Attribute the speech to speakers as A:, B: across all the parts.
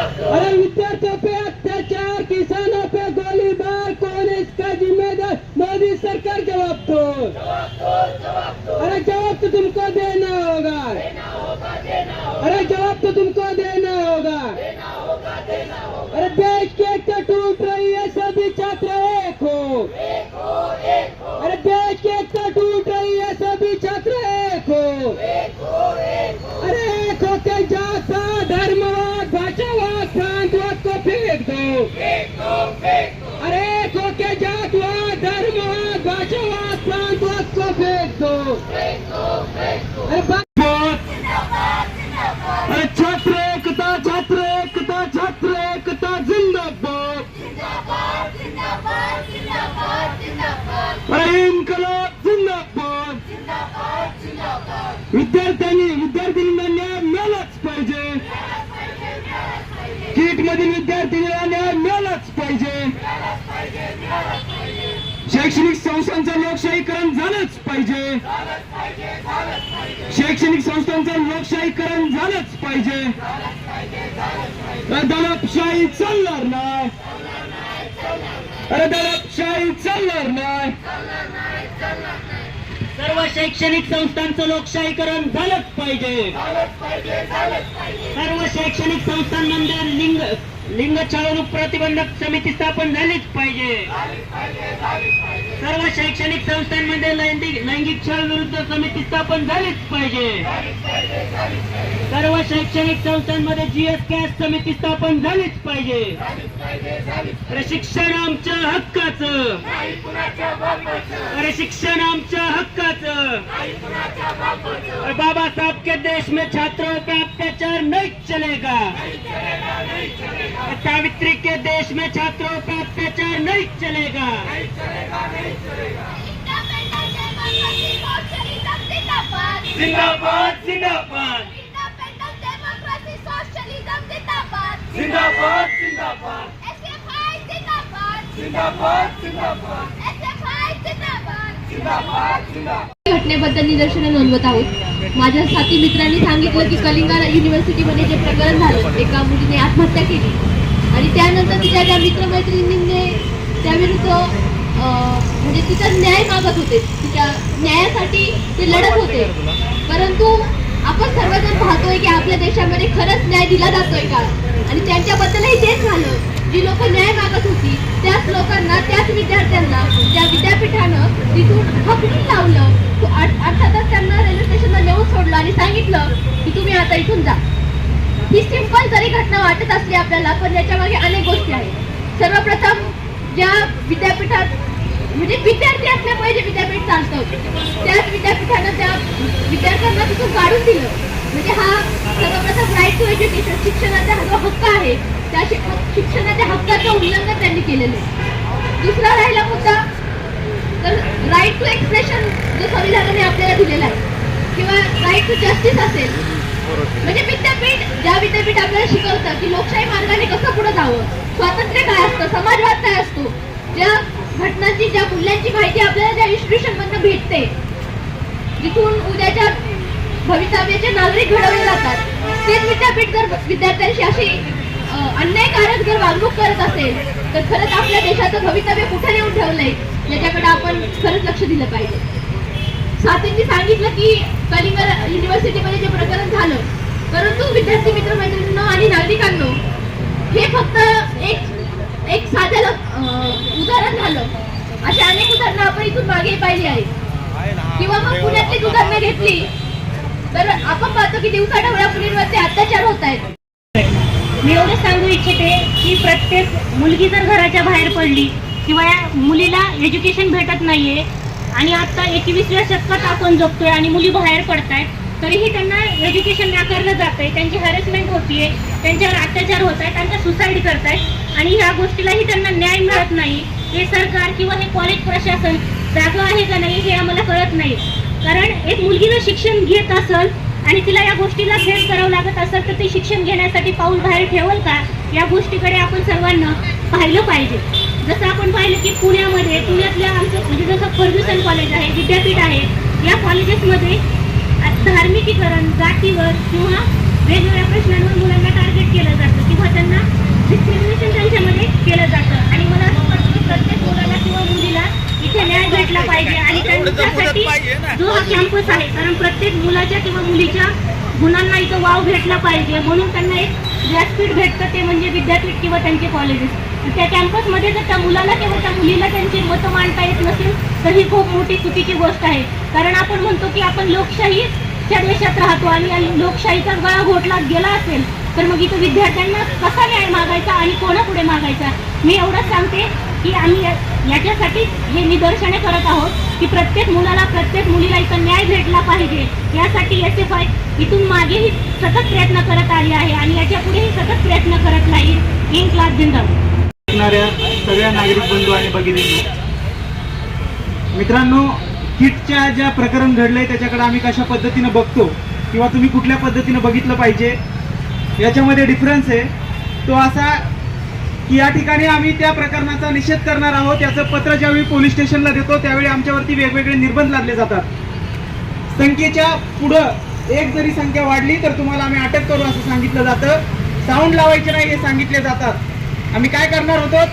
A: अरे विद्यार्थियों पे अत्याचार किसानों पे गोलीबार कौन है इसका जिम्मेदार मोदी सरकार जवाब दो। अरे जवाब तो तुमको देना होगा। अरे जवाब तो तुमको देना होगा। अरे देश की एकता टूट रही है सर विद्यार्थ्यांनी विद्यार्थिनींना न्याय मिळालाच पाहिजे. किट मधील विद्यार्थिनीला न्याय मिळालाच पाहिजे. शैक्षणिक संस्थांचं लोकशाहीकरण झालंच पाहिजे. शैक्षणिक संस्थांचं लोकशाहीकरण झालंच पाहिजे. दडपशाही चालणार नाही. अरे दडपशाही चालणार नाही. सर्व शैक्षणिक संस्थांचं लोकशाहीकरण झालंच पाहिजे. सर्व शैक्षणिक संस्थांमध्ये लिंग लिंग छळवणूक प्रतिबंधक समिती स्थापन झालीच पाहिजे. सर्व शैक्षणिक संस्थांमध्ये लैंगिक लैंगिक छळ विरुद्ध समिती स्थापन झालीच पाहिजे. सर्व शैक्षणिक संस्थांमध्ये जीएस कॅश समिती स्थापन झालीच पाहिजे. प्रशिक्षण आमच्या हक्काचं. प्रशिक्षण आमच्या हक्काचं. बाबा साहब के देश में छात्रों पे अत्याचार नहीं चलेगा. सावित्री के देश में छात्रों पे अत्याचार नहीं चलेगा. जिंदाबाद जिंदाबाद. जिंदाबाद जिंदाबाद. जिंदाबाद जिंदाबाद.
B: घटनेबद्दल निदर्शनं नोंदवत आहोत. माझ्या साथी मित्रांनी सांगितलं की कलिंगा युनिव्हर्सिटीमध्ये जे प्रकरण झालं एका मुलीने आत्महत्या केली. आणि त्यानंतर तिच्या ज्या मित्रमैत्रिणींनी त्याविरुद्ध म्हणजे तिचा न्याय मागत होते. तिच्या न्यायासाठी ते लढत होते. परंतु आपण सर्वजण पाहतोय की आपल्या देशामध्ये खरंच न्याय दिला जातोय का? आणि त्यांच्याबद्दलही तेच झालं. जी लोक न्याय मागत होती त्याच लोकांना त्याच विद्यार्थ्यांना त्या विद्यापीठानं तिथून हकलून लावलं. अर्थातच त्यांना रेल्वे स्टेशनला नेऊन सोडलं आणि सांगितलं की तुम्ही आता इथून जा. ही सिंपल जरी घटना वाटत असली आपल्याला पण याच्या मागे अनेक गोष्टी आहेत. सर्वप्रथम ज्या विद्यापीठात म्हणजे विद्यार्थी असल्या पाहिजे विद्यापीठ चालतं त्याच विद्यापीठानं त्या विद्यार्थ्यांना तिथून काढून दिलं. म्हणजे हा सर्वप्रथम राईट टू एज्युकेशन शिक्षणाचा हा जो हक्क आहे त्या शिक्षणाच्या हक्काचं उल्लंघन त्यांनी केलेलं आहे. दुसरा राहिला मुद्दा तर राईट टू एक्सप्रेशन जो संविधानाने आपल्याला दिलेला आहे किंवा राईट टू जस्टिस असेल म्हणजे विद्यापीठ ज्या विद्यापीठ आपल्याला शिकवतं की लोकशाही मार्गाने कसं पुढे जावं? स्वातंत्र्य काय असतं? समाजवाद काय असतो? ज्या घटनांची ज्या मूल्यांची माहिती आपल्याला ज्या इन्स्टिट्यूशन मधनं भेटते जिथून उद्याच्या भवितव्याचे नागरिक घडवले जातात. तेच विद्यापीठ जर विद्यार्थ्यांशी अशी अन्यायकारक जर वागणूक करत असेल तर खरंच आपल्या देशाचं भवितव्य कुठे नेऊन ठेवलंय याच्याकडे आपण खरंच लक्ष दिलं पाहिजे. साथींनी सांगितलं की कलिंगर युनिव्हर्सिटीमध्ये जे प्रकरण झालं विद्यार्थी मित्र मैत्रिणींनो आणि नागरिकांनो हे फक्त एक एक साधं उदाहरण झालं. अशा अनेक उदाहरणं आपण इथून मागे पाहिली आहेत. किंवा मग पुण्यातलीच उदाहरणं घेतली तर आपण पाहतो की दिवसाढवळ्या मुलींवरती अत्याचार होत आहेत.
C: मी एवढं सांगू इच्छिते की प्रत्येक मुलगी जर घराच्या बाहेर पडली किंवा या मुलीला एज्युकेशन भेटत नाहीये आणि आता एकवीसव्या शतकात आपण जगतोय आणि मुली बाहेर पडतायत तरीही त्यांना एज्युकेशन नाकारलं जात आहे त्यांची हॅरेसमेंट होतीये. त्यांच्यावर अत्याचार होत आहेत त्यांच्या सुसाईड करतायत. आणि ह्या गोष्टीलाही त्यांना न्याय मिळत नाही. हे सरकार किंवा हे कॉलेज प्रशासन जागं आहे का नाही हे आम्हाला कळत नाही. कारण एक मुलगी जर शिक्षण घेत असेल आणि तिला या गोष्टीला फेस करावं लागत असेल तर ती शिक्षण घेण्यासाठी पाऊल बाहेर ठेवल का? या गोष्टीकडे आपण सर्वांना पाहिलं पाहिजे. जसं आपण पाहिलं की पुण्यामध्ये पुण्यातल्या आमचं म्हणजे जसं फर्ग्युसन कॉलेज आहे विद्यापीठ आहे या कॉलेजेसमध्ये धार्मिकीकरण जातीवर किंवा वेगवेगळ्या प्रश्नांवर मुलांना टार्गेट केलं जातं किंवा त्यांना डिस्क्रिमिनेशन त्यांच्यामध्ये केलं जातं. आणि मला असं वाटतं की प्रत्येक मुलाला किंवा मुलीला इथे न्याय भेटला पाहिजे आणि त्यांच्यासाठी जो हा कॅम्पस आहे. कारण प्रत्येक मुलाच्या किंवा मुलीच्या गुणांना इथं वाव भेटला पाहिजे. म्हणून त्यांना एक व्यासपीठ भेटतं. ते म्हणजे विद्यापीठ किंवा त्यांचे कॉलेजेस त्या कॅम्पसमध्ये जर त्या मुलाला किंवा त्या मुलीला त्यांचे मतं मांडता येत नसेल तर ही खूप मोठी चुकीची गोष्ट आहे. कारण आपण म्हणतो की आपण लोकशाही मागच्या देशात राहतो आणि लोकशाहीचा गळा घोटला गेला असेल तर मग इथं विद्यार्थ्यांना कसा न्याय मागायचा आणि कोणापुढे मागायचा? मी एवढंच सांगते की आम्ही याच्यासाठी हे निदर्शने करत आहोत की प्रत्येक मुलाला प्रत्येक मुलीला इथं न्याय भेटला पाहिजे. यासाठी एस एफ आय इथून मागेही सतत प्रयत्न करत आली आहे आणि याच्या पुढेही सतत प्रयत्न करत राहील इन क्लास जिंदाबाद
D: सगळ्या नागरिक बंधू आणि भगिनींनो मित्रांनो किटच्या ज्या प्रकरण घडलंय त्याच्याकडे आम्ही कशा पद्धतीनं बघतो? किंवा तुम्ही कुठल्या पद्धतीनं बघितलं पाहिजे? याच्यामध्ये डिफरन्स आहे. तो असा की या ठिकाणी आम्ही त्या प्रकरणाचा निषेध करणार आहोत याचं पत्र ज्यावेळी पोलीस स्टेशनला देतो त्यावेळी आमच्यावरती वेगवेगळे निर्बंध लादले जातात. संख्येच्या पुढं एक जरी संख्या वाढली तर तुम्हाला आम्ही अटक करू असं सांगितलं जातं. साऊंड लावायचे नाही हे सांगितले जातात. आम्ही काय करणार होतो?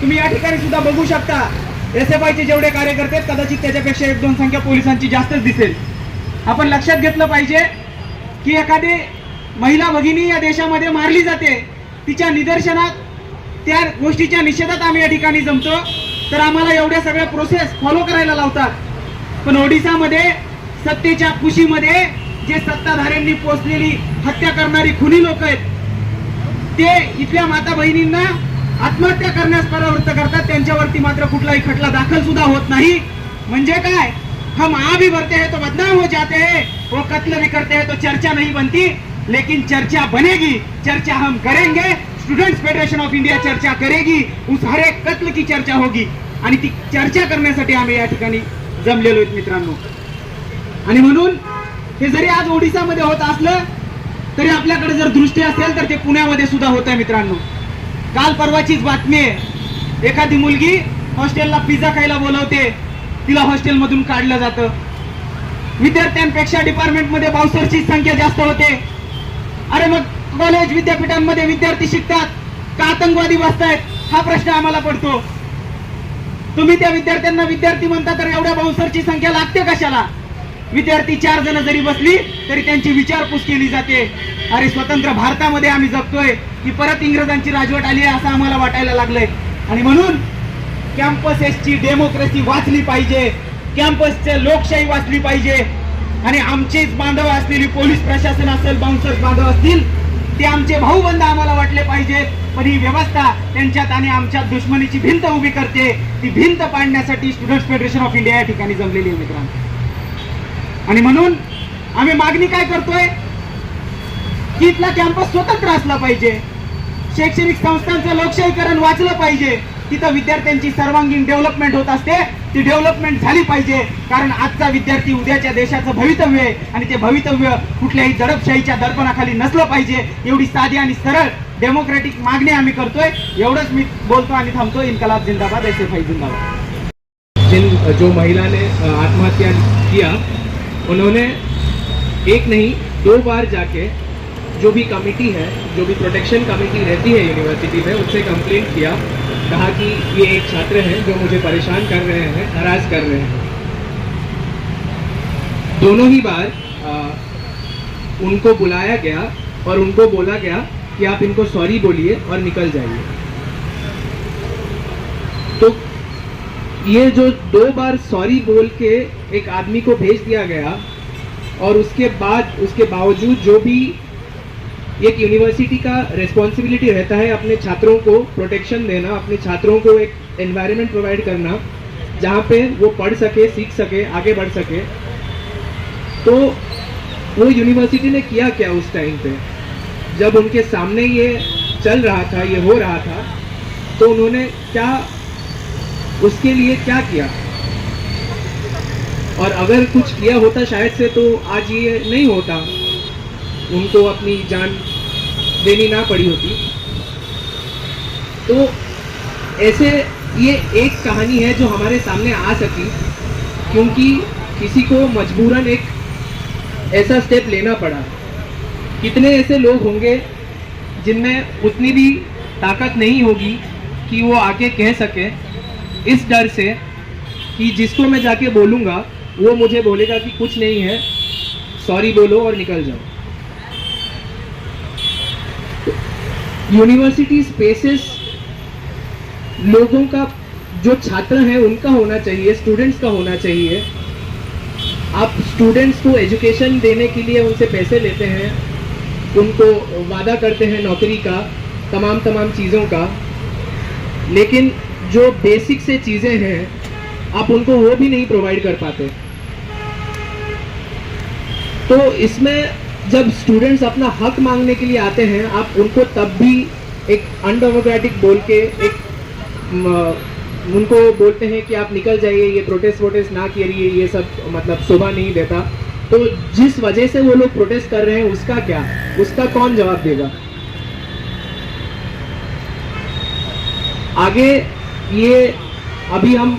D: तुम्ही या ठिकाणी सुद्धा बघू शकता. एस एफ आयचे जेवढे कार्यकर्ते आहेत, कदाचित त्याच्यापेक्षा एक दोन संख्या पोलिसांची जास्तच दिसेल. आपण लक्षात घेतलं पाहिजे की एखादी महिला भगिनी या देशामध्ये मारली जाते तिच्या निदर्शनात त्या गोष्टीच्या निषेधात आम्ही या ठिकाणी जमतो. तर आम्हाला एवढ्या सगळ्या प्रोसेस फॉलो करायला लावतात. पण ओडिसामध्ये सत्तेच्या खुशीमध्ये जे सत्ताधाऱ्यांनी पोचलेली हत्या करणारी खुनी लोक आहेत ते इथल्या माता बहिणींना आत्महत्या करण्यास परावृत्त करतात. त्यांच्यावरती मात्र कुठलाही खटला दाखल सुद्धा होत नाही. म्हणजे काय? हम आ भी भरते हैं तो बदनाम हो जाते हैं. वो कत्ल भी करते हैं तो चर्चा नहीं बनती. लेकिन चर्चा बनेगी. चर्चा हम करेंगे. स्टूडेंट्स फेडरेशन ऑफ इंडिया चर्चा करेगी. उस हर एक कत्ल की चर्चा होगी. आणि ती चर्चा करण्यासाठी आम्ही या ठिकाणी जमलेलो आहेत मित्रांनो. आणि म्हणून हे जरी आज ओडिसामध्ये होत असलं तरी आपल्याकडे जर दृष्टी असेल तर ते पुण्यामध्ये सुद्धा होत आहे मित्रांनो. काल परवाचीच बातमी आहे. एखादी मुलगी हॉस्टेलला पिझ्झा खायला बोलवते. तिला हॉस्टेलमधून काढलं जातं. विद्यार्थ्यांपेक्षा डिपार्टमेंटमध्ये बाउसरची संख्या जास्त होते. अरे मग कॉलेज विद्यापीठांमध्ये विद्यार्थी शिकतात. का आतंकवादी बसतायत? हा प्रश्न आम्हाला पडतो. तुम्ही त्या विद्यार्थ्यांना विद्यार्थी म्हणता तर एवढ्या बाउसरची संख्या लागते कशाला? विद्यार्थी चार जण जरी बसली तरी त्यांची विचारपूस केली जाते. अरे स्वतंत्र भारतामध्ये आम्ही जगतोय. की परत इंग्रजांची राजवट आली आहे असं आम्हाला वाटायला लागलंय. आणि म्हणून कॅम्पसेसची डेमोक्रेसी वाचली पाहिजे. कॅम्पसचे लोकशाही वाचली पाहिजे. आणि आमचेच बांधव असलेली पोलीस प्रशासन असेल बाउन्सर्स बांधव असतील ते आमचे भाऊबंद आम्हाला वाटले पाहिजेत पण ही व्यवस्था त्यांच्यात आणि आमच्या दुश्मनीची भिंत उभी करते. ती भिंत पाडण्यासाठी स्टुडंट फेडरेशन ऑफ इंडिया या ठिकाणी जमलेली आहे मित्रांनो. आणि म्हणून आम्ही मागणी काय करतोय? की इथला कॅम्पस स्वतंत्र असला पाहिजे. शैक्षणिक संस्थांचं लोकशाहीकरण वाचलं पाहिजे. तिथं विद्यार्थ्यांची सर्वांगीण डेव्हलपमेंट होत असते. ती डेव्हलपमेंट झाली पाहिजे. कारण आजचा विद्यार्थी उद्याच्या देशाचं भवितव्य आहे. आणि ते भवितव्य कुठल्याही दडपशाहीच्या दर्पणाखाली नसलं पाहिजे. एवढी साधी आणि सरळ डेमोक्रॅटिक मागणी आम्ही करतोय. एवढंच मी बोलतो आणि थांबतो. इन्कलाब जिंदाबाद एस एफ आय जिंदाबाद.
E: जो महिला ने आत्महत्या किया उन्होंने एक नहीं दो बार जाके जो भी कमेटी है जो भी प्रोटेक्शन कमेटी रहती है यूनिवर्सिटी में उससे कंप्लेंट किया। कहा कि ये एक छात्र हैं जो मुझे परेशान कर रहे हैं हरास कर रहे हैं। दोनों ही बार अ, उनको बुलाया गया और उनको बोला गया कि आप इनको सॉरी बोलिए और निकल जाइए। तो ये जो दो बार सॉरी बोल के एक आदमी को भेज दिया गया, और उसके बाद, उसके बावजूद जो भी एक यूनिवर्सिटी का रिस्पॉन्सिबिलिटी रहता है अपने छात्रों को प्रोटेक्शन देना, अपने छात्रों को एक एनवायरनमेंट प्रोवाइड करना, जहाँ पे वो पढ़ सके, सीख सके, आगे बढ़ सके तो वो यूनिवर्सिटी ने किया क्या उस टाइम पे? जब उनके सामने ये चल रहा था, ये हो रहा था तो उन्होंने क्या उसके लिए क्या किया? और अगर कुछ किया होता शायद से तो आज ये नहीं होता। उनको अपनी जान देनी ना पड़ी होती। तो ऐसे ये एक कहानी है जो हमारे सामने आ सकी, क्योंकि किसी को मजबूरन एक ऐसा स्टेप लेना पड़ा। कितने ऐसे लोग होंगे जिनमें उतनी भी ताकत नहीं होगी कि वो आके कह सके इस डर से कि जिसको मैं जाके बोलूँगा, वो मुझे बोलेगा कि कुछ नहीं है सॉरी बोलो और निकल जाओ। यूनिवर्सिटी स्पेसेस लोगों का जो छात्र हैं, उनका होना चाहिए स्टूडेंट्स का होना चाहिए। आप स्टूडेंट्स को एजुकेशन देने के लिए उनसे पैसे लेते हैं, उनको वादा करते हैं नौकरी का तमाम तमाम चीज़ों का। लेकिन जो बेसिक से चीज़ें हैं, आप उनको वो भी नहीं प्रोवाइड कर पाते। तो इसमें जब स्टूडेंट्स अपना हक मांगने के लिए आते हैं, आप उनको तब भी एक अनडेमोक्रेटिक बोल के एक उनको बोलते हैं कि आप निकल जाइए, ये प्रोटेस्ट वोटेस्ट ना करिए, ये सब मतलब शोभा नहीं देता। तो जिस वजह से वो लोग प्रोटेस्ट कर रहे हैं, उसका क्या? उसका कौन जवाब देगा? आगे ये अभी हम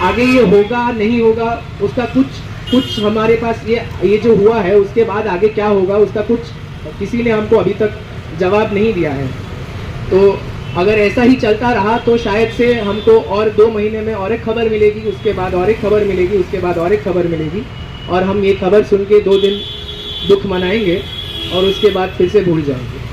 E: आगे ये होगा, नहीं होगा, उसका कुछ कुछ हमारे पास ये ये जो हुआ है, उसके बाद आगे क्या होगा, उसका कुछ किसी ने हमको अभी तक जवाब नहीं दिया है। तो अगर ऐसा ही चलता रहा तो शायद से हमको और दो महीने में और एक खबर मिलेगी, उसके बाद और एक खबर मिलेगी, उसके बाद और एक खबर मिलेगी, और हम ये खबर सुन के दो दिन दुख मनाएँगे, और उसके बाद फिर से भूल जाएँगे।